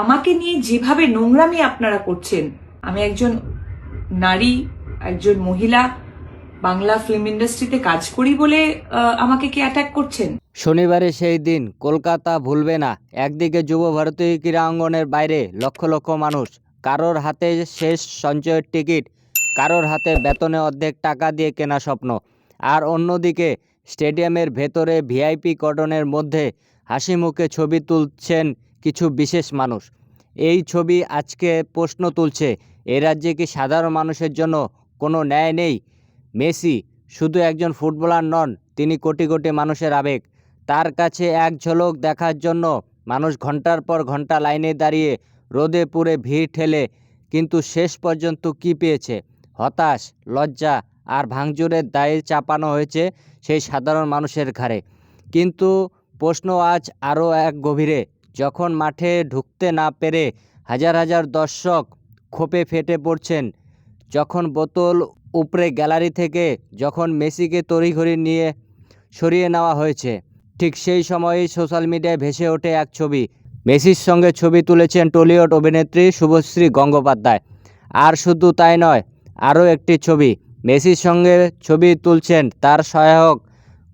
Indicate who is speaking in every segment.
Speaker 1: আমাকে নিয়ে যেভাবে নোংরামি আপনারা করছেন, আমি একজন নারী, একজন মহিলা, বাংলা ফিল্ম ইন্ডাস্ট্রিতে কাজ করি বলে আমাকে কি অ্যাটাক করছেন?
Speaker 2: শনিবারে সেই দিন কলকাতা ভুলবে না। একদিকে যুব ভারতী ক্রীড়াঙ্গনের বাইরে লক্ষ লক্ষ মানুষ, কারোর হাতে শেষ সঞ্চয়ের টিকিট, কারোর হাতে বেতনে অর্ধেক টাকা দিয়ে কেনা স্বপ্ন, আর অন্যদিকে স্টেডিয়ামের ভেতরে ভিআইপি কর্ডনের মধ্যে হাসি মুখে ছবি তুলছেন কিছু বিশেষ মানুষ। এই ছবি আজকে প্রশ্ন তুলছে, এ রাজ্যে কি সাধারণ মানুষের জন্য কোনো ন্যায় নেই? মেসি শুধু একজন ফুটবলার নন, তিনি কোটি কোটি মানুষের আবেগ। তার কাছে এক ঝলক দেখার জন্য মানুষ ঘণ্টার পর ঘণ্টা লাইনে দাঁড়িয়ে রোদে পুড়ে ভিড় ঠেলে, কিন্তু শেষ পর্যন্ত কি পেয়েছে? হতাশ, লজ্জা আর ভাঙচুরের দায়ে চাপানো হয়েছে সেই সাধারণ মানুষের ঘাড়ে। কিন্তু প্রশ্ন আজ আরও এক গভীরে যখন মাঠে ঢুকতে না পেরে হাজার হাজার দর্শক ক্ষোভে ফেটে পড়ছেন, যখন বোতল উপরে গ্যালারি থেকে যখন মেসিকে তড়িঘড়ি নিয়ে সরিয়ে নেওয়া হয়েছে, ঠিক সেই সময়েই সোশ্যাল মিডিয়ায় ভেসে ওঠে এক ছবি। মেসির সঙ্গে ছবি তুলেছেন টলিউড অভিনেত্রী শুভশ্রী গঙ্গোপাধ্যায়। আর শুধু তাই নয়, আরও একটি ছবি। মেসির সঙ্গে ছবি তুলছেন তার সহায়ক,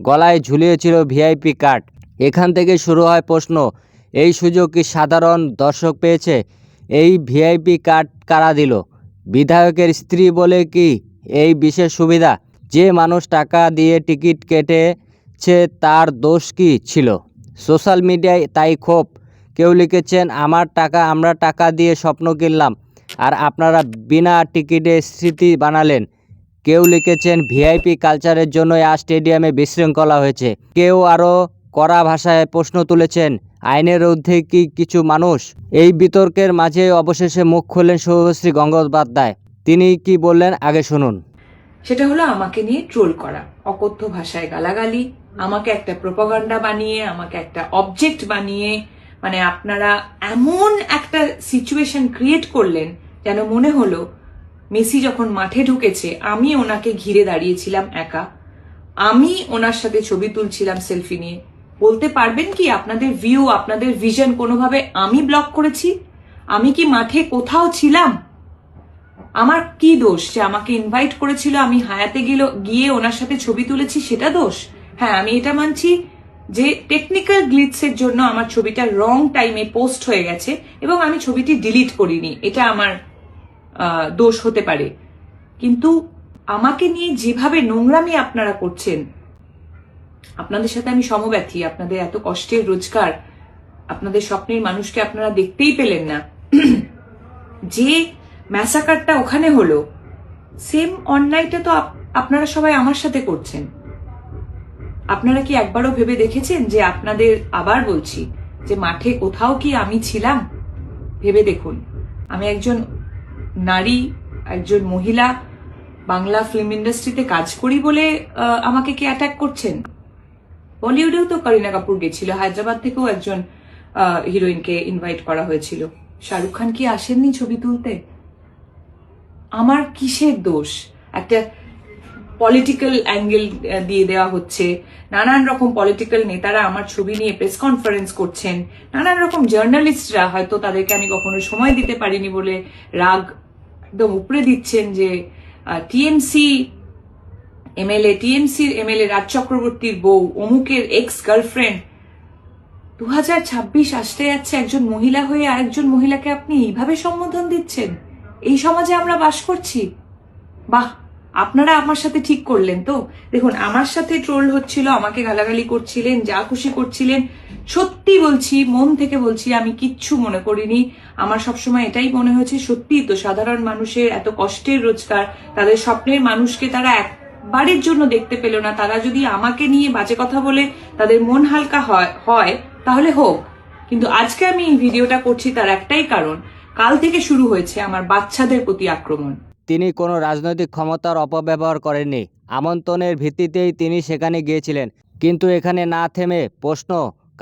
Speaker 2: গলায় ঝুলিয়েছিল ভিআইপি কার্ড। এখান থেকে শুরু হয় প্রশ্ন এই সুযোগ কি সাধারণ দর্শক পেয়েছে। এই ভিআইপি কার্ড কারা দিল? বিধায়কের স্ত্রী বলে কি এই বিশেষ সুবিধা? যে মানুষ টাকা দিয়ে টিকিট কেটেছে তার দোষ কি ছিল? সোশ্যাল মিডিয়ায় তাই ক্ষোভ। কেউ লিখেছেন, আমার টাকা, আমরা টাকা দিয়ে স্বপ্ন কিনলাম আর আপনারা বিনা টিকিটে স্মৃতি বানালেন। কেউ লিখেছেন, ভিআইপি কালচারের জন্যই আজ স্টেডিয়ামে বিশৃঙ্খলা হয়েছে। কেউ আরও কড়া ভাষায় প্রশ্ন তুলেছেন আইনের ঊর্ধ্বে কি কিছু মানুষ এই বিতর্কের মাঝে অবশেষে মুখ খুললেন শুভশ্রী গঙ্গোপাধ্যায়। তিনি কি বললেন আগে শুনুন।
Speaker 1: সেটা হলো আমাকে নিয়ে ট্রোল করা, অকথ্য ভাষায় গালাগালি, আমাকে একটা প্রোপাগান্ডা বানিয়ে, আমাকে একটা অবজেক্ট বানিয়ে মানে আপনারা এমন একটা সিচুয়েশন ক্রিয়েট করলেন যেন মনে হলো, মেসি যখন মাঠে ঢুকেছে, আমি ওনাকে ঘিরে দাঁড়িয়েছিলাম একা। আমি ওনার সাথে ছবি তুলছিলাম সেলফি নিয়ে। বলতে পারবেন কি, আপনাদের ভিউ আপনাদের ভিশন কোনোভাবে আমি ব্লক করেছি? আমি কি মাঠে কোথাও ছিলাম? আমার কি দোষ যে আমাকে ইনভাইট করেছিল, আমি হায়াতে গেল, গিয়ে ওনার সাথে ছবি তুলেছি, সেটা দোষ? হ্যাঁ আমি এটা মানছি যে টেকনিক্যাল গ্লিটসের জন্য আমার ছবিটা রং টাইমে পোস্ট হয়ে গেছে এবং আমি ছবিটি ডিলিট করিনি। এটা আমার দোষ হতে পারে। কিন্তু আমাকে নিয়ে যেভাবে নোংরামি আপনারা করছেন আপনাদের সাথে আমি সমব্যথী। আপনাদের এত কষ্টের রোজগার, আপনাদের স্বপ্নের মানুষকে আপনারা দেখতেই পেলেন না। যে ম্যাসাকারটা ওখানে হলো সেম অন্যায়টা তো আপ- আপনারা সবাই আমার সাথে করছেন। আপনারা কি একবারও ভেবে দেখেছেন যে আপনাদের, আবার বলছি, যে মাঠে কোথাও কি আমি ছিলাম? ভেবে দেখুন। আমি একজন নারী, একজন মহিলা, বাংলা ফিল্ম ইন্ডাস্ট্রিতে কাজ করি বলে আমাকে কি অ্যাটাক করছেন? বলিউডেও তো করিনা কাপুর গেছিল। হায়দ্রাবাদ থেকেও একজন হিরোইনকে ইনভাইট করা হয়েছিল। শাহরুখ খান কি আসেননি ছবি তুলতে? আমার কিসের দোষ? একটা পলিটিক্যাল অ্যাঙ্গেল দিয়ে দেওয়া হচ্ছে। নানান রকম পলিটিক্যাল নেতারা আমার ছবি নিয়ে প্রেস কনফারেন্স করছেন। নানান রকম জার্নালিস্টরা হয়তো তাদেরকে আমি কখনো সময় দিতে পারিনি বলে রাগ একদম উপরে দিচ্ছেন যে টিএমসি এমএলএ টিএমসির এমএলএ রাজ চক্রবর্তীর বউ, অমুকের এক্স গার্লফ্রেন্ড দু হাজার ছাব্বিশ আসতে যাচ্ছে একজন মহিলা হয়ে আরেকজন মহিলাকে আপনি এইভাবে সম্বোধন দিচ্ছেন? এই সমাজে আমরা বাস করছি। বাহ, আপনারা আমার সাথে ঠিক করলেন তো। দেখুন, আমার সাথে ট্রোল হচ্ছিল, আমাকে গালাগালি করছিলেন, যা খুশি করছিলেন। সত্যি বলছি, মন থেকে বলছি, আমি কিচ্ছু মনে করিনি। আমার সবসময় এটাই মনে হয়েছে সত্যি তো সাধারণ মানুষের এত কষ্টের রোজগার, তাদের স্বপ্নের মানুষকে তারা একবারের জন্য দেখতে পেল না। তারা যদি আমাকে নিয়ে বাজে কথা বলে, তাদের মন হালকা হয়, তাহলে হোক। কিন্তু আজকে আমি এই ভিডিওটা করছি তার একটাই কারণ। কাল থেকে শুরু হয়েছে আমার বাচ্চাদের প্রতি আক্রমণ।
Speaker 2: তিনি কোনো রাজনৈতিক ক্ষমতার অপব্যবহার করেননি। আমন্ত্রণের ভিত্তিতেই তিনি সেখানে গিয়েছিলেন। কিন্তু এখানে না থেমে প্রশ্ন,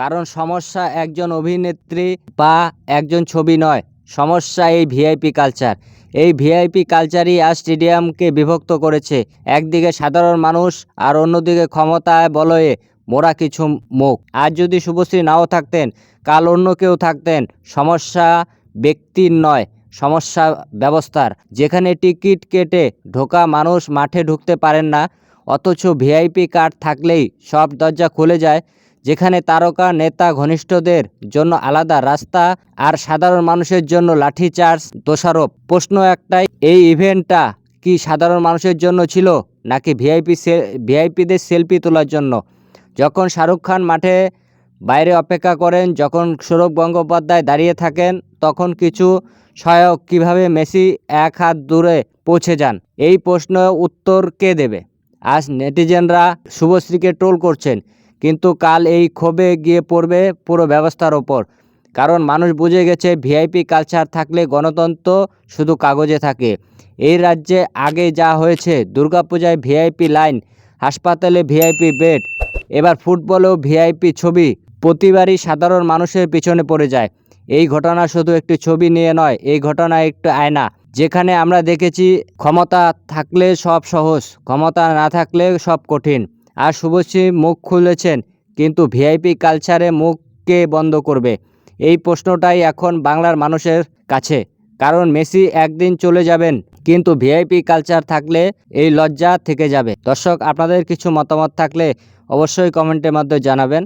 Speaker 2: কারণ সমস্যা একজন অভিনেত্রী বা একজন ছবি নয়। সমস্যা এই ভিআইপি কালচার। এই ভিআইপি কালচারই আজ স্টেডিয়ামকে বিভক্ত করেছে। একদিকে সাধারণ মানুষ আর অন্যদিকে ক্ষমতায় বলয়ে মোরা কিছু মুখ। আজ যদি শুভশ্রী নাও থাকতেন, কাল অন্য কেউ থাকতেন, সমস্যা ব্যক্তির নয়, সমস্যা ব্যবস্থার। যেখানে টিকিট কেটে ঢোকা মানুষ মাঠে ঢুকতে পারেন না, অথচ ভিআইপি কার্ড থাকলেই সব দরজা খুলে যায়। যেখানে তারকা, নেতা, ঘনিষ্ঠদের জন্য আলাদা রাস্তা আর সাধারণ মানুষের জন্য লাঠিচার্জ দোষারোপ। প্রশ্ন একটাই, এই ইভেন্টটা কি সাধারণ মানুষের জন্য ছিল নাকি ভিআইপি ভিআইপিদের সেলফি তোলার জন্য? যখন শাহরুখ খান মাঠে বাইরে অপেক্ষা করেন, যখন সৌরভ গঙ্গোপাধ্যায় দাঁড়িয়ে থাকেন, তখন কিছু সহায়ক কীভাবে মেসি এক হাত দূরে পৌঁছে যান? এই প্রশ্ন উত্তর কে দেবে? আজ নেটিজেনরা শুভশ্রীকে ট্রোল করছেন। কিন্তু কাল এই ক্ষোভে গিয়ে পড়বে পুরো ব্যবস্থার ওপর। কারণ মানুষ বুঝে গেছে ভিআইপি কালচার থাকলে গণতন্ত্র শুধু কাগজে থাকে। এই রাজ্যে আগে যা হয়েছে, দুর্গাপূজায় ভিআইপি লাইন, হাসপাতালে ভিআইপি বেড, এবার ফুটবলেও ভিআইপি ছবি, প্রতিবারই সাধারণ মানুষের পিছনে পড়ে যায়। এই ঘটনা শুধু একটি ছবি নিয়ে নয়, এই ঘটনা একটু আয়না, যেখানে আমরা দেখেছি ক্ষমতা থাকলে সব সহজ, ক্ষমতা না থাকলে সব কঠিন। আর শুভশ্রী মুখ খুলেছেন, কিন্তু ভিআইপি কালচারে মুখকে বন্ধ করবে। এই প্রশ্নটাই এখন বাংলার মানুষের কাছে। কারণ মেসি একদিন চলে যাবেন, কিন্তু ভিআইপি কালচার থাকলে এই লজ্জা থেকে যাবে। দর্শক, আপনাদের কিছু মতামত থাকলে অবশ্যই কমেন্টের মাধ্যমে জানাবেন।